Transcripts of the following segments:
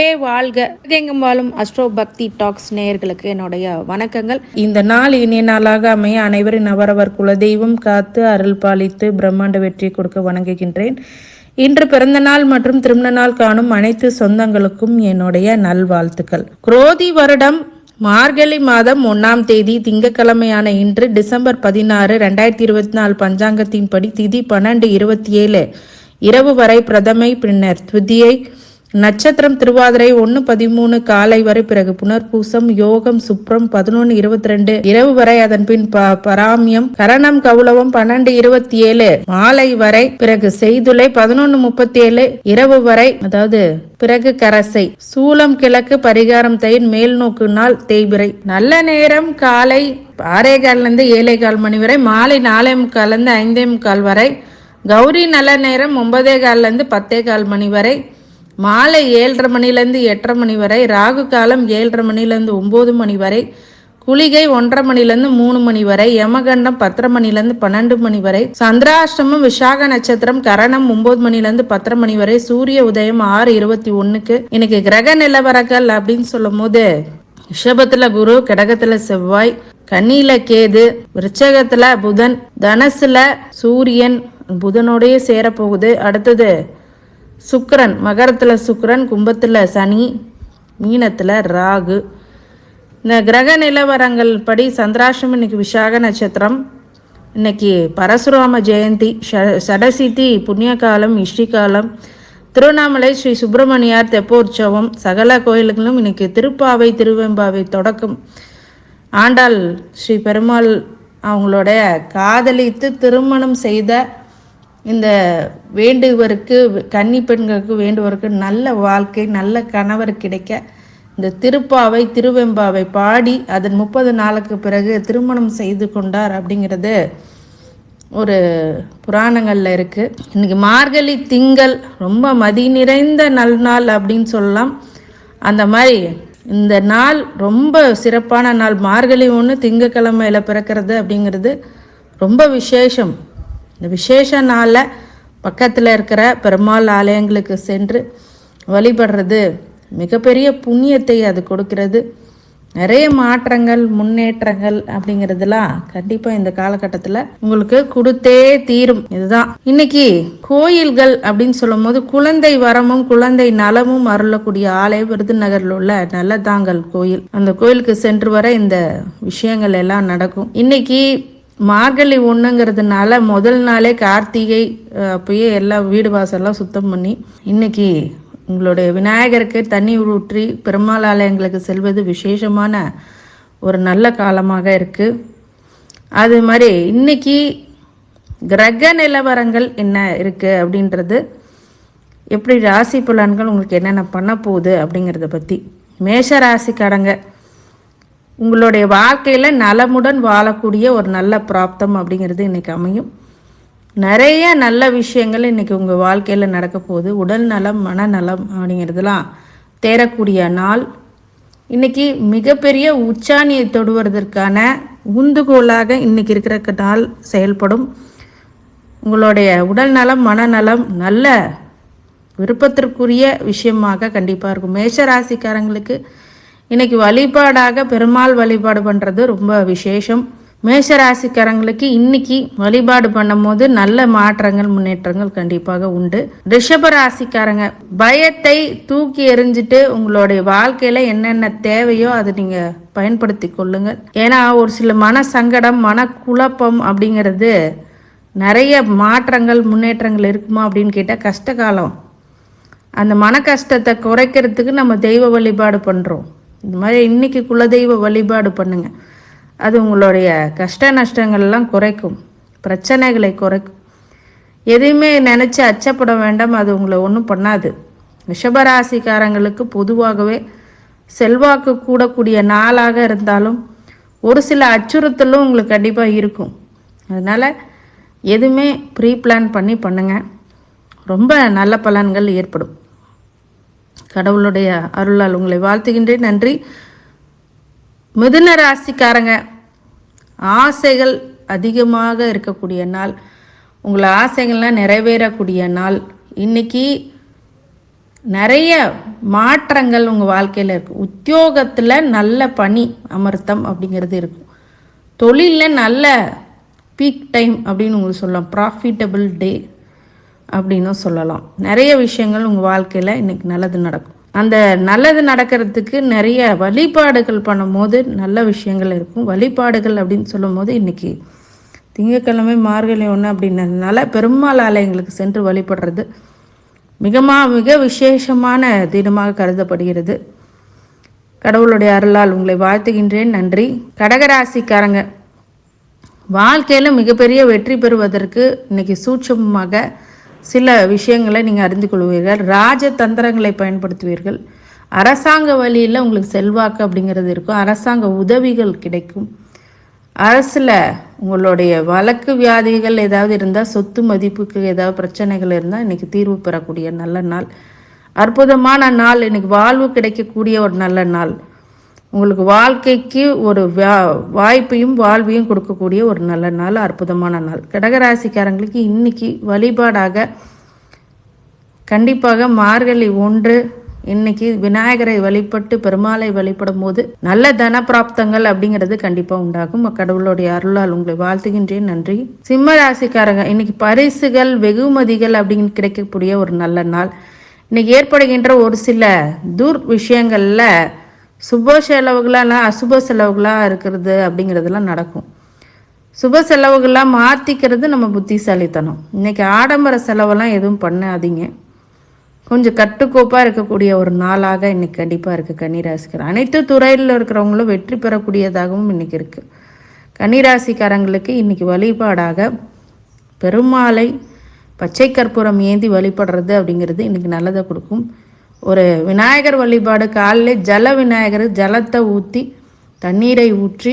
குருவே வாழ்க. எங்கும் வாழும் அஸ்ட்ரோ பக்தி டாக்ஸ் நேயர்களுக்கு என்னுடைய வணக்கங்கள். இந்த நாள் இனிய நாளாக அமைய அனைவரின் அவரவர் குலதெய்வம் காத்து அருள் பாலித்து பிரம்மாண்ட வெற்றி கொடுக்க வணங்குகின்றேன். இன்று பிறந்த நாள் மற்றும் திருமண நாள் காணும் அனைத்து சொந்தங்களுக்கும் என்னுடைய நல்வாழ்த்துக்கள். குரோதி வருடம் மார்கழி மாதம் ஒன்றாம் தேதி திங்கட்கிழமையான இன்று டிசம்பர் பதினாறு ரெண்டாயிரத்தி இருபத்தி நாலு பஞ்சாங்கத்தின்படி திதி பன்னெண்டு இருபத்தி ஏழு இரவு வரை பிரதமை பின்னர் துதியை நட்சத்திரம் திருவாதிரை ஒன்று பதிமூணு காலை வரை பிறகு புனர்பூசம் யோகம் சுப்ரம் பதினொன்று இருபத்தி ரெண்டு இரவு வரை அதன் பின் ப- பராமியம் கரணம் கவுளவம் பன்னெண்டு இருபத்தி ஏழு மாலை வரை பிறகு செய்துளை பதினொன்று முப்பத்தி ஏழு இரவு வரை அதாவது பிறகு கரசை சூலம் கிழக்கு பரிகாரம் தயிர் மேல் நோக்கு நாள் தேய்பிரை. நல்ல நேரம் காலை ஆறே கால்லேருந்து ஏழே கால் மணி வரை மாலை நாலே முக்கால்லேருந்து ஐந்தே முக்கால் வரை கௌரி நல்ல நேரம் ஒன்பதே கால்லேருந்து பத்தே கால் மணி வரை மாலை ஏழரை மணிலேருந்து எட்டரை மணி வரை ராகு காலம் ஏழரை மணிலேருந்து ஒம்பது மணி வரை குளிகை ஒன்றரை மணிலேருந்து மூணு மணி வரை யமகண்டம் பத்தரை மணிலேருந்து பன்னெண்டு மணி வரை சந்திராஷ்டமம் விசாக நட்சத்திரம் கரணம் ஒம்பது மணிலேருந்து பத்தரை மணி வரை சூரிய உதயம் ஆறு இருபத்தி ஒன்றுக்கு இன்னைக்கு கிரக நிலவரங்கள் அப்படின்னு சொல்லும் போது ரிஷபத்தில் குரு கிடகத்தில் செவ்வாய் கன்னியில கேது விருச்சகத்தில் புதன் தனசுல சூரியன் புதனோடயே சேரப்போகுது. அடுத்தது சுக்கரன். மகரத்தில் சுக்கரன் கும்பத்தில் சனி மீனத்தில் ராகு. இந்த கிரக நிலவரங்கள் படி சந்திராஷம் இன்னைக்கு விசாக நட்சத்திரம். இன்னைக்கு பரசுராம ஜெயந்தி ஷ- சடசித்தி புண்ணியகாலம் இஷ்டிகாலம். திருவண்ணாமலை ஸ்ரீ சுப்பிரமணியார் தெப்போற்சவம். சகல கோயில்களும் இன்னைக்கு திருப்பாவை திருவெம்பாவை தொடக்கம். ஆண்டாள் ஸ்ரீ பெருமாள் அவங்களோட காதலித்து திருமணம் செய்த இந்த வேண்டுவருக்கு கன்னி பெண்களுக்கு வேண்டுவருக்கு நல்ல வாழ்க்கை நல்ல கணவர் கிடைக்க இந்த திருப்பாவை திருவெம்பாவை பாடி அதன் முப்பது நாளுக்கு பிறகு திருமணம் செய்து கொண்டார் அப்படிங்கிறது ஒரு புராணங்களில் இருக்குது இன்னைக்கு மார்கழி திங்கள் ரொம்ப மதி நிறைந்த நல்நாள் அப்படின்னு சொல்லலாம். அந்த மாதிரி இந்த நாள் ரொம்ப சிறப்பான நாள். மார்கழி ஒன்று திங்கக்கிழமையில் பிறக்கிறது அப்படிங்கிறது ரொம்ப விசேஷம். இந்த விசேஷ நாளில் பக்கத்தில் இருக்கிற பெருமாள் ஆலயங்களுக்கு சென்று வழிபடுறது மிகப்பெரிய புண்ணியத்தை அது கொடுக்கிறது. நிறைய மாற்றங்கள் முன்னேற்றங்கள் அப்படிங்கிறதுலாம் கண்டிப்பாக இந்த காலகட்டத்தில் உங்களுக்கு கொடுத்தே தீரும். இதுதான். இன்னைக்கு கோயில்கள் அப்படின்னு சொல்லும்போது குழந்தை வரமும் குழந்தை நலமும் அருளக்கூடிய ஆலய விருதுநகரில் உள்ள நல்லதாங்கல் கோயில். அந்த கோயிலுக்கு சென்று வர இந்த விஷயங்கள் எல்லாம் நடக்கும். இன்னைக்கு மார்கழி ஒன்றுங்கிறதுனால முதல் நாளே கார்த்திகை அப்பயே எல்லாம் வீடு வாசல்லாம் சுத்தம் பண்ணி இன்னைக்கு உங்களுடைய விநாயகருக்கு தண்ணி ஊற்றி பெருமாள் ஆலயங்களுக்கு செல்வது விசேஷமான ஒரு நல்ல காலமாக இருக்குது அது மாதிரி இன்னைக்கு கிரக நிலவரங்கள் என்ன இருக்குது அப்படின்றது எப்படி ராசி பலன்கள் உங்களுக்கு என்னென்ன பண்ண போகுது அப்படிங்கிறத பற்றி மேஷ ராசிக்காரங்க உங்களுடைய வாழ்க்கையில் நலமுடன் வாழக்கூடிய ஒரு நல்ல பிராப்தம் அப்படிங்கிறது இன்றைக்கி அமையும். நிறைய நல்ல விஷயங்கள் இன்றைக்கி உங்கள் வாழ்க்கையில் நடக்க போகுது. உடல் நலம் மனநலம் அப்படிங்கிறதுலாம் தேரக்கூடிய நாள். இன்றைக்கி மிகப்பெரிய உச்சாணியை தொடுவதற்கான உந்துகோலாக இன்றைக்கி இருக்கிற நாள் செயல்படும். உங்களுடைய உடல் நலம் மனநலம் நல்ல விருப்பத்திற்குரிய விஷயமாக கண்டிப்பாக இருக்கும். மேஷ ராசிக்காரங்களுக்கு இன்னைக்கு வழிபாடாக பெருமாள் வழிபாடு பண்ணுறது ரொம்ப விசேஷம். மேஷராசிக்காரங்களுக்கு இன்னைக்கு வழிபாடு பண்ணும்போது நல்ல மாற்றங்கள் முன்னேற்றங்கள் கண்டிப்பாக உண்டு. ரிஷப ராசிக்காரங்க பயத்தை தூக்கி எறிஞ்சிட்டு உங்களுடைய வாழ்க்கையில என்னென்ன தேவையோ அதை நீங்க பயன்படுத்தி கொள்ளுங்க ஏன்னா ஒரு சில மன சங்கடம் மனக்குழப்பம் அப்படிங்கிறது நிறைய மாற்றங்கள் முன்னேற்றங்கள் இருக்குமா அப்படின்னு கேட்டால் கஷ்ட காலம் அந்த மன கஷ்டத்தை குறைக்கிறதுக்கு நம்ம தெய்வ வழிபாடு பண்ணுறோம் இந்த மாதிரி இன்னைக்கு குலதெய்வ வழிபாடு பண்ணுங்க. அது உங்களுடைய கஷ்ட நஷ்டங்கள்லாம் குறைக்கும். பிரச்சனைகளை குறைக்கும். எதையுமே நினச்சி அச்சப்பட வேண்டாம். அது உங்களை ஒன்றும் பண்ணாது. ரிஷபராசிக்காரங்களுக்கு பொதுவாகவே செல்வாக்கு கூடக்கூடிய நாளாக இருந்தாலும் ஒரு சில அச்சுறுத்தலும் உங்களுக்கு கண்டிப்பாக இருக்கும். அதனால் எதுவுமே ப்ரீ பிளான் பண்ணி பண்ணுங்கள் ரொம்ப நல்ல பலன்கள் ஏற்படும். கடவுளுடைய அருளால் உங்களை வாழ்த்துகின்றேன். நன்றி. மிதுன ராசிக்காரங்க ஆசைகள் அதிகமாக இருக்கக்கூடிய நாள். உங்களை ஆசைகள்லாம் நிறைவேறக்கூடிய நாள். இன்னைக்கு நிறைய மாற்றங்கள் உங்கள் வாழ்க்கையில் இருக்கும் உத்தியோகத்தில் நல்ல பணி அமர்த்தம் அப்படிங்கிறது இருக்கும். தொழிலில் நல்ல பீக் டைம் அப்படின்னு உங்களுக்கு சொல்லலாம். ப்ராஃபிட்டபிள் டே அப்படின்னும் சொல்லலாம். நிறைய விஷயங்கள் உங்கள் வாழ்க்கையில் இன்றைக்கி நல்லது நடக்கும். அந்த நல்லது நடக்கிறதுக்கு நிறைய வழிபாடுகள் பண்ணும்போது நல்ல விஷயங்கள் இருக்கும். வழிபாடுகள் அப்படின்னு சொல்லும்போது இன்றைக்கி திங்கட்கிழமை மார்கழி ஒன்று அப்படின்றதுனால பெருமாள் ஆலயங்களுக்கு சென்று வழிபடுறது மிகமா மிக விசேஷமான தினமாக கருதப்படுகிறது. கடவுளுடைய அருளால் உங்களை வாழ்த்துகின்றேன். நன்றி. கடகராசிக்காரங்க வாழ்க்கையில் மிகப்பெரிய வெற்றி பெறுவதற்கு இன்றைக்கி சூட்சமாக சில விஷயங்களை நீங்கள் அறிந்து கொள்வீர்கள். ராஜதந்திரங்களை பயன்படுத்துவீர்கள். அரசாங்க வழியில் உங்களுக்கு செல்வாக்கு அப்படிங்கிறது இருக்கும். அரசாங்க உதவிகள் கிடைக்கும். அரசில் உங்களுடைய வழக்கு வியாதிகள் ஏதாவது இருந்தால் சொத்து மதிப்புக்கு ஏதாவது பிரச்சனைகள் இருந்தால் இன்றைக்கி தீர்வு பெறக்கூடிய நல்ல நாள். அற்புதமான நாள். இன்றைக்கி வாழ்வு கிடைக்கக்கூடிய ஒரு நல்ல நாள். உங்களுக்கு வாழ்க்கைக்கு ஒரு வாய்ப்பையும் வாழ்வையும் கொடுக்கக்கூடிய ஒரு நல்ல நாள் அற்புதமான நாள். கடகராசிக்காரங்களுக்கு இன்னைக்கு வழிபாடாக கண்டிப்பாக மார்கழி ஒன்று இன்னைக்கு விநாயகரை வழிபட்டு பெருமாளை வழிபடும் போது நல்ல தன பிராப்தங்கள் அப்படிங்கிறது கண்டிப்பாக உண்டாகும். கடவுளுடைய அருளால் உங்களை வாழ்த்துகின்றேன். நன்றி. சிம்ம ராசிக்காரங்க இன்னைக்கு பரிசுகள் வெகுமதிகள் அப்படின்னு கிடைக்கக்கூடிய ஒரு நல்ல நாள். இன்னைக்கு ஏற்படுகின்ற ஒரு சில தூர் விஷயங்களில் சுப செலவுகளாக அசுப செலவுகளாக இருக்கிறது அப்படிங்கிறதெல்லாம் நடக்கும். சுப செலவுகளாக மாற்றிக்கிறது நம்ம புத்திசாலித்தனம். இன்னைக்கு ஆடம்பர செலவெல்லாம் எதுவும் பண்ணாதீங்க. கொஞ்சம் கட்டுக்கோப்பாக இருக்கக்கூடிய ஒரு நாளாக இன்றைக்கி கண்டிப்பாக இருக்குது கன்னிராசிக்காரர். அனைத்து துறையில் இருக்கிறவங்களும் வெற்றி பெறக்கூடியதாகவும் இன்னைக்கு இருக்குது கன்னிராசிக்காரங்களுக்கு இன்றைக்கி வழிபாடாக பெருமாளை பச்சை கற்பூரம் ஏந்தி வழிபடுறது அப்படிங்கிறது இன்றைக்கி நல்லதை கொடுக்கும். ஒரு விநாயகர் வழிபாடு காலையில் ஜல விநாயகர் ஜலத்தை ஊற்றி தண்ணீரை ஊற்றி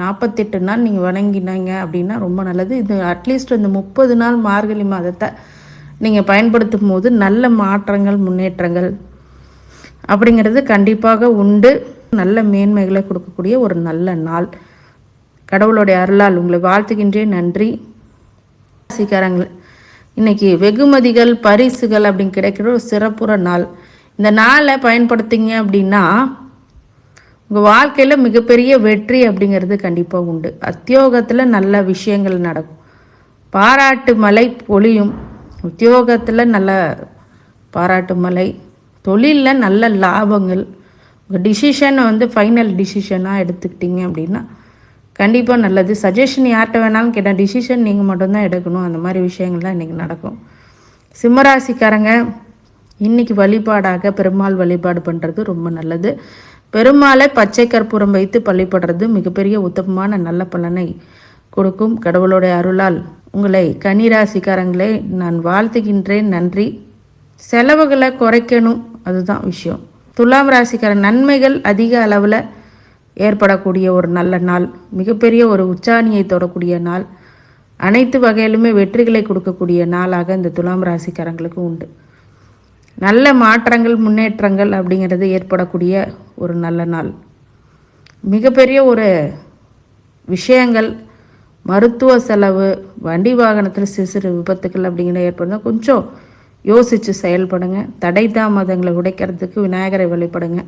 நாற்பத்தெட்டு நாள் நீங்கள் வணங்கினீங்க அப்படின்னா ரொம்ப நல்லது. இது அட்லீஸ்ட் இந்த முப்பது நாள் மார்கழி மாதத்தை நீங்கள் பயன்படுத்தும் போது நல்ல மாற்றங்கள் முன்னேற்றங்கள் அப்படிங்கிறது கண்டிப்பாக உண்டு. நல்ல மேன்மைகளை கொடுக்கக்கூடிய ஒரு நல்ல நாள். கடவுளுடைய அருளால் உங்களை வாழ்த்துகின்றேன். நன்றி. ராசிக்காரங்கள் இன்னைக்கு வெகுமதிகள் பரிசுகள் அப்படின்னு கிடைக்கிற ஒரு சிறப்புற நாள். இந்த நாளை பயன்படுத்திங்க அப்படின்னா உங்கள் வாழ்க்கையில் மிகப்பெரிய வெற்றி அப்படிங்கிறது கண்டிப்பாக உண்டு. அத்தியோகத்தில் நல்ல விஷயங்கள் நடக்கும். பாராட்டு மலை பொழியும். உத்தியோகத்தில் நல்ல பாராட்டு மலை தொழிலில் நல்ல லாபங்கள். உங்கள் டிசிஷனை வந்து ஃபைனல் டிசிஷனாக எடுத்துக்கிட்டீங்க அப்படின்னா கண்டிப்பாக நல்லது. சஜஷன் யார்கிட்ட வேணாலும் கேட்டால் டிசிஷன் நீங்கள் மட்டும்தான் எடுக்கணும். அந்த மாதிரி விஷயங்கள்லாம் இன்றைக்கி நடக்கும். சிம்மராசிக்காரங்க இன்னைக்கு வழிபாடாக பெருமாள் வழிபாடு பண்ணுறது ரொம்ப நல்லது. பெருமாளை பச்சை கற்பூரம் வைத்து பள்ளிப்படுறது மிகப்பெரிய உத்தமமான நல்ல பலனை கொடுக்கும். கடவுளுடைய அருளால் உங்களை கன்னிராசிக்காரங்களே நான் வாழ்த்துகின்றேன் நன்றி. செலவுகளை குறைக்கணும் அதுதான் விஷயம். துலாம் ராசிக்கார நன்மைகள் அதிக அளவில் ஏற்படக்கூடிய ஒரு நல்ல நாள் மிகப்பெரிய ஒரு உச்சாணியை தொடக்கூடிய நாள். அனைத்து வகையிலுமே வெற்றிகளை கொடுக்கக்கூடிய நாளாக இந்த துலாம் ராசிக்காரங்களுக்கு உண்டு. நல்ல மாற்றங்கள் முன்னேற்றங்கள் அப்படிங்கிறது ஏற்படக்கூடிய ஒரு நல்ல நாள். மிகப்பெரிய ஒரு விஷயங்கள் மருத்துவ செலவு வண்டி வாகனத்தில் சிறு சிறு விபத்துக்கள் அப்படிங்கிற ஏற்படுந்தால் கொஞ்சம் யோசித்து செயல்படுங்க. தடை தாமதங்களை உடைக்கிறதுக்கு விநாயகரை வழிபடுங்க.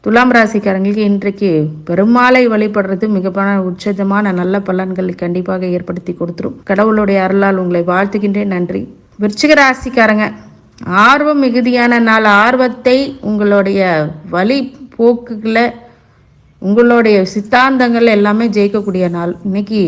துலாம் ராசிக்காரங்களுக்கு இன்றைக்கு பெருமாளை வழிபடுறது மிகப்பான உச்சதமான நல்ல பலன்களை கண்டிப்பாக ஏற்படுத்தி கொடுத்துரும். கடவுளுடைய அருளால் உங்களை வாழ்த்துகின்றேன். நன்றி. விருச்சிக ராசிக்காரங்க ஆர்வம் மிகுதியான நாள் ஆர்வத்தை உங்களுடைய வழி போக்குகளை உங்களுடைய சித்தாந்தங்கள் எல்லாமே ஜெயிக்கக்கூடிய நாள். இன்னைக்கு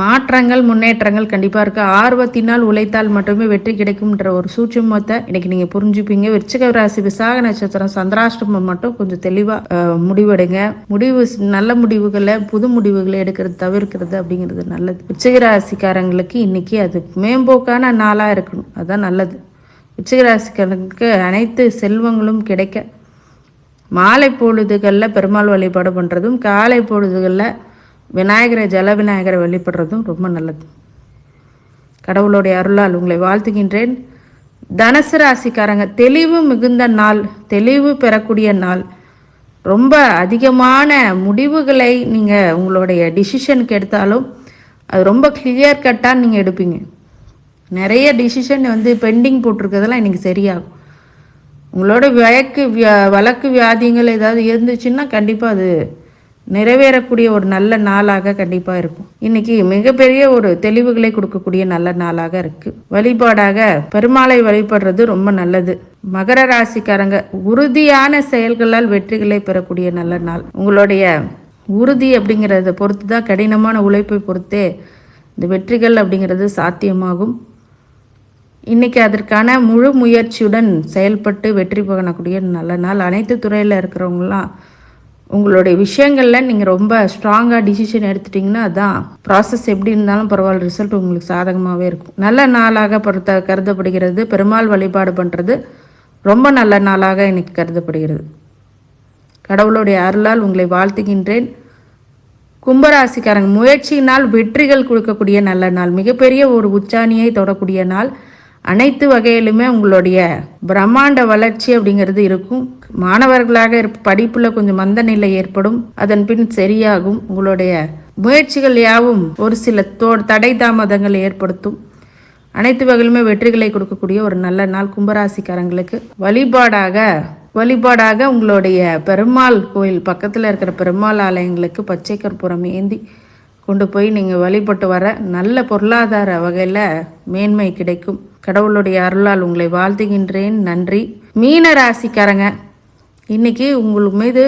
மாற்றங்கள் முன்னேற்றங்கள் கண்டிப்பாக இருக்குது ஆர்வத்தினால் உழைத்தால் மட்டுமே வெற்றி கிடைக்கும்ன்ற ஒரு சூட்சமத்தை இன்னைக்கு நீங்கள் புரிஞ்சுப்பீங்க. விருச்சிக ராசி விசாக நட்சத்திரம் சந்திராஷ்டமம் மட்டும் கொஞ்சம் தெளிவாக முடிவெடுங்க. முடிவு நல்ல முடிவுகளை புது முடிவுகளை எடுக்கிறது தவிர்க்கிறது அப்படிங்கிறது நல்லது. விருச்சிக ராசிக்காரங்களுக்கு இன்னைக்கு அது மேம்போக்கான நாளாக இருக்கணும். அதுதான் நல்லது. விருச்சிக அனைத்து செல்வங்களும் கிடைக்க மாலை பொழுதுகளில் பெருமாள் வழிபாடு பண்ணுறதும் காலை பொழுதுகளில் விநாயகரை ஜல விநாயகரை வழிபடுறதும் ரொம்ப நல்லது. கடவுளுடைய அருளால் உங்களை வாழ்த்துகின்றேன். தனுசு ராசிக்காரங்க தெளிவு மிகுந்த நாள் தெளிவு பெறக்கூடிய நாள். ரொம்ப அதிகமான முடிவுகளை நீங்கள் உங்களுடைய டிசிஷனுக்கு எடுத்தாலும் அது ரொம்ப கிளியர் கட்டாக நீங்கள் எடுப்பீங்க. நிறைய டிசிஷன் வந்து பெண்டிங் போட்டிருக்கிறதெல்லாம் இன்றைக்கி சரியாகும். உங்களோட வழக்கு வியா வழக்கு வியாதிகள் ஏதாவது இருந்துச்சுன்னா கண்டிப்பாக அது நிறைவேறக்கூடிய ஒரு நல்ல நாளாக கண்டிப்பாக இருக்கும். இன்னைக்கு மிகப்பெரிய ஒரு தெளிவுகளை கொடுக்கக்கூடிய நல்ல நாளாக இருக்கு. வழிபாடாக பெருமாளை வழிபடுறது ரொம்ப நல்லது. மகர ராசிக்காரங்க உறுதியான செயல்களால் வெற்றிகளை பெறக்கூடிய நல்ல நாள். உங்களுடைய உறுதி அப்படிங்கிறத பொறுத்து தான் கடினமான உழைப்பை பொறுத்தே இந்த வெற்றிகள் அப்படிங்கிறது சாத்தியமாகும். இன்னைக்கு அதற்கான முழு முயற்சியுடன் செயல்பட்டு வெற்றி பண்ணக்கூடிய நல்ல நாள். அனைத்து துறையில் இருக்கிறவங்களாம் உங்களுடைய விஷயங்களில் நீங்கள் ரொம்ப ஸ்ட்ராங்காக டிசிஷன் எடுத்துட்டிங்கன்னா அதான் ப்ராசஸ் எப்படி இருந்தாலும் பரவாயில்ல ரிசல்ட் உங்களுக்கு சாதகமாகவே இருக்கும். நல்ல நாளாக பொறுத்த கருதப்படுகிறது. பெருமாள் வழிபாடு பண்ணுறது ரொம்ப நல்ல நாளாக இன்னைக்கு கருதப்படுகிறது. கடவுளுடைய அருளால் உங்களை வாழ்த்துகின்றேன். கும்பராசிக்காரங்க முயற்சியினால் வெற்றிகள் கொடுக்கக்கூடிய நல்ல நாள். மிகப்பெரிய ஒரு உச்சாணியை தொடக்கூடிய நாள். அனைத்து வகையிலுமே உங்களுடைய பிரம்மாண்ட வளர்ச்சி அப்படிங்கிறது இருக்கும். மாணவர்களாக இருப்ப படிப்பில் கொஞ்சம் மந்த நிலை ஏற்படும். அதன் பின் சரியாகும். உங்களுடைய முயற்சிகள் யாவும் ஒரு சில தோ தடை தாமதங்களை ஏற்படுத்தும். அனைத்து வகையிலுமே வெற்றிகளை கொடுக்கக்கூடிய ஒரு நல்ல நாள் கும்பராசிக்காரங்களுக்கு. வழிபாடாக வழிபாடாக உங்களுடைய பெருமாள் கோயில் பக்கத்தில் இருக்கிற பெருமாள் ஆலயங்களுக்கு பச்சை கற்பூரம் ஏந்தி கொண்டு போய் நீங்கள் வழிபட்டு வர நல்ல பொருளாதார வகையில் மேன்மை கிடைக்கும். கடவுளுடைய அருளால் உங்களை வாழ்த்துகின்றேன். நன்றி. மீன ராசிக்காரங்க இன்னைக்கு உங்களுக்கு மீது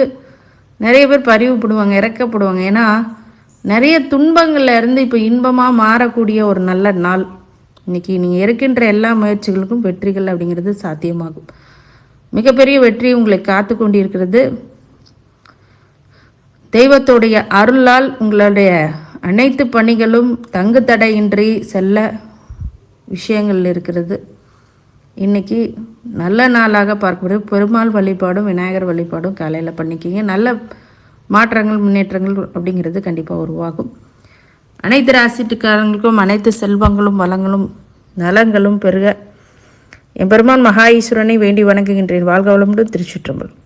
நிறைய பேர் பறிவுப்படுவாங்க இறக்கப்படுவாங்க. ஏன்னா நிறைய துன்பங்கள்ல இருந்து இப்போ இன்பமாக மாறக்கூடிய ஒரு நல்ல நாள். இன்னைக்கு நீங்கள் இருக்கின்ற எல்லா முயற்சிகளுக்கும் வெற்றிகள் அப்படிங்கிறது சாத்தியமாகும். மிகப்பெரிய வெற்றி உங்களை காத்து கொண்டிருக்கிறது. தெய்வத்துடைய அருளால் உங்களுடைய அனைத்து பணிகளும் தங்கு தடையின்றி செல்ல விஷயங்கள் இருக்கிறது. இன்னைக்கு நல்ல நாளாக பார்க்கக்கூடிய பெருமாள் வழிபாடும் விநாயகர் வழிபாடும் காலையில் பண்ணிக்கிங்க. நல்ல மாற்றங்கள் முன்னேற்றங்கள் அப்படிங்கிறது கண்டிப்பாக உருவாகும். அனைத்து ராசிட்டுக்காரங்களுக்கும் அனைத்து செல்வங்களும் வளங்களும் நலங்களும் பெருக. எம்பெருமான் மகா ஈஸ்வரனை வேண்டி வணங்குகின்றேன். வாழ்க வளமுடன் திருச்சிற்றம்பலம்.